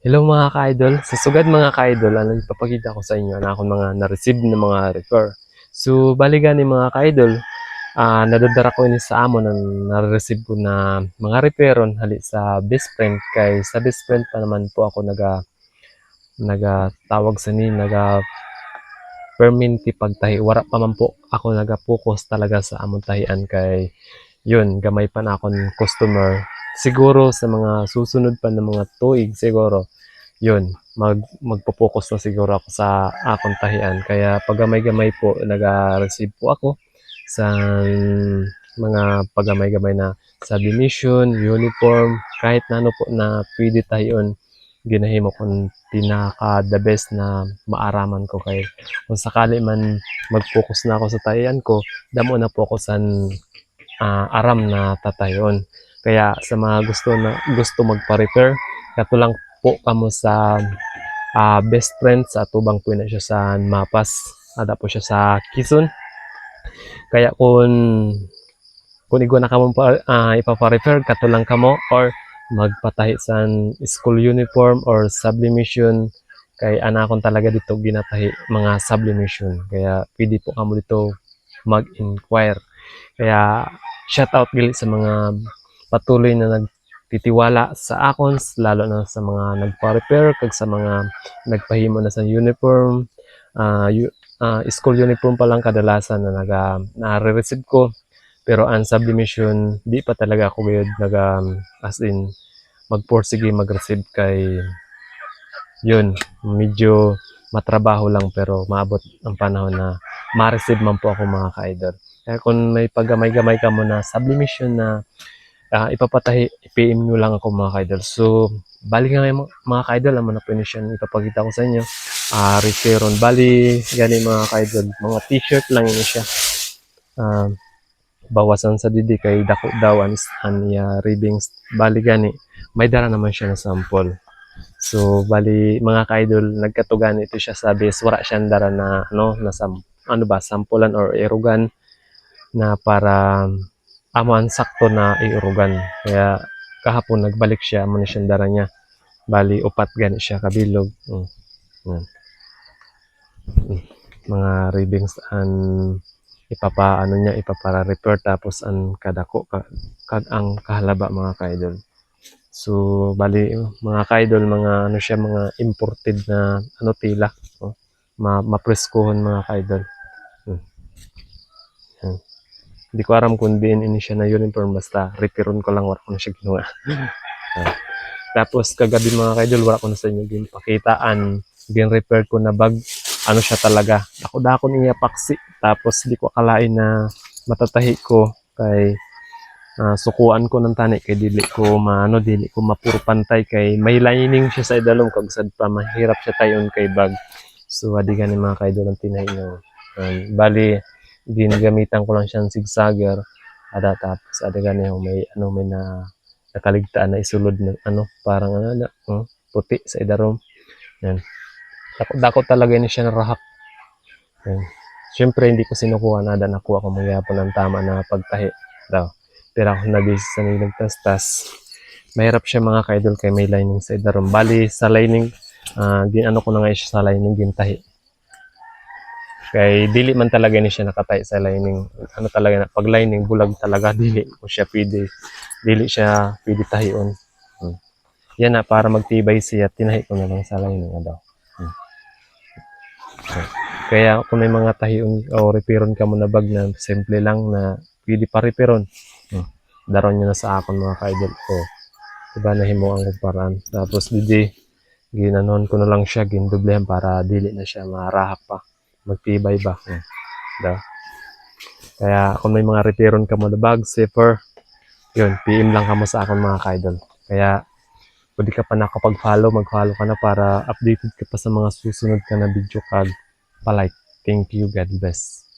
Hello mga ka-idol. Sa sugad mga ka-idol, ano ipapakita ko sa inyo na akong mga na-receive na mga refer. So, baligan ni mga ka-idol, ah nadadara ko ini sa amo na na-receive ko na mga referon hali sa best friend kay sa best friend pa naman po ako naga naga tawag sa ni naga perminti pagtahi wara pa man po ako naga-focus talaga sa among tahian kay yun gamay pa na akong customer siguro sa mga susunod pa na mga tuig siguro yun mag magpo-focus na siguro ako sa akong tahian. Kaya pag gamay-gamay po naga-receive po ako sa mga pagamay-gamay na submission, uniform, kahit na ano po na pwede tayon ginahimo kong pinaka the best na maaraman ko kay kung sakali man mag-focus na ako sa tahian ko damo na po ako san ah, aram na tatayon kaya sa mga gusto na gusto magpa-repair kato lang po kamo sa ah, best friend sa tubang po na siya sa Mapas. Ada po siya sa Quezon. Kaya kung kung igwa na kamo pa ah, ipapa-refer kato lang kamo or magpatahi sa school uniform or sublimation kay ana akong talaga dito ginatahi mga sublimation. Kaya pwede po kamo dito mag-inquire. Kaya shout out gali sa mga patuloy na nagtitiwala sa akon lalo na sa mga nagpa-repair kag sa mga nagpahimo na sa uniform. Yu- ah, school uniform pa lang kadalasan na naga na-receive ko. Pero ang sublimation di pa talaga ako gayud naga as in magporsige mag-receive kay yun medyo matrabaho lang pero maabot ang panahon na ma-receive man po ako mga ka-idol. Kaya kung may paggamay-gamay ka mo na sublimation na ah, ipapatahi i-PM nyo lang ako mga ka-idol. So bali nga ngayon, mga ka-idol ang siya ipapakita ko sa inyo. Ah referon bali gani mga ka-idol mga t-shirt lang ini siya. Ah, bawasan sa didi kay dako daw an anya ribbings bali gani may dara naman siya na sample. So bali mga ka-idol nagkatugan ito siya sa base. Wala siyang dara na ano na sam, ano ba sampulan or irugan na para aman sakto na iurugan kaya kahapon nagbalik siya amo na siyang dara niya bali upat gani siya kabilog mm. Yan. Mm. mga ribbings and ipapa ano niya ipapara repair tapos ang kadako ka, kag ang kahalaba mga ka-idol so bali mga ka-idol mga ano siya mga imported na ano tila oh. ma mapreskuhon mga ka-idol. Hindi ko aram kung diin ini siya na uniform basta repairon ko lang wala ko na siya ginawa. Ah. Tapos kagabi mga kaidol wala ko na sa inyo gipakitaan gin-repair ko na bag ano siya talaga. Ako dako niya paksi tapos di ko akalain na matatahi ko kay ah, sukuan ko ng tani kay dili ko maano dili ko mapuro pantay kay may lining siya sa idalom kag sad pa mahirap siya tayon kay bag. So adi gani mga kaidol ang tinahi nyo. Um, bali ginagamitan ko lang siyang zigzagger ada tapos ada gani yung may ano may na nakaligtaan na isulod na ano parang ano na oh, puti sa idarom. Yan. Dako, dako talaga ni siya narahak yan. Syempre hindi ko sinukuha nada nakuha ko magyapon ng tama na pagtahi. Daw pero ako nabisi sa nilagtastas mahirap siya mga kaidol kay may lining sa idarom. Bali sa lining ah gin ano ko na nga siya sa lining gintahi kay dili man talaga ni siya nakatay sa lining ano talaga na pag lining bulag talaga dili ko siya pwede dili siya pwede tahion hmm. yan na para magtibay siya tinahi ko na lang sa lining na daw hmm. Okay. kaya kung may mga tahion o repairon ka mo na bag na simple lang na pwede pa repairon hmm. daron nyo na sa akon mga ka-idol ko diba nahimo ang paraan tapos didi ginanon ko na lang siya gindublehan para dili na siya marahak pa magtibay ba? Hmm. da kaya kung may mga repairon ka mo na bag safer yun PM lang ka mo sa akon mga kaidol. Kaya pwede ka pa nakapag-follow mag-follow ka na para updated ka pa sa mga susunod ka na video kag palike. Thank you. God bless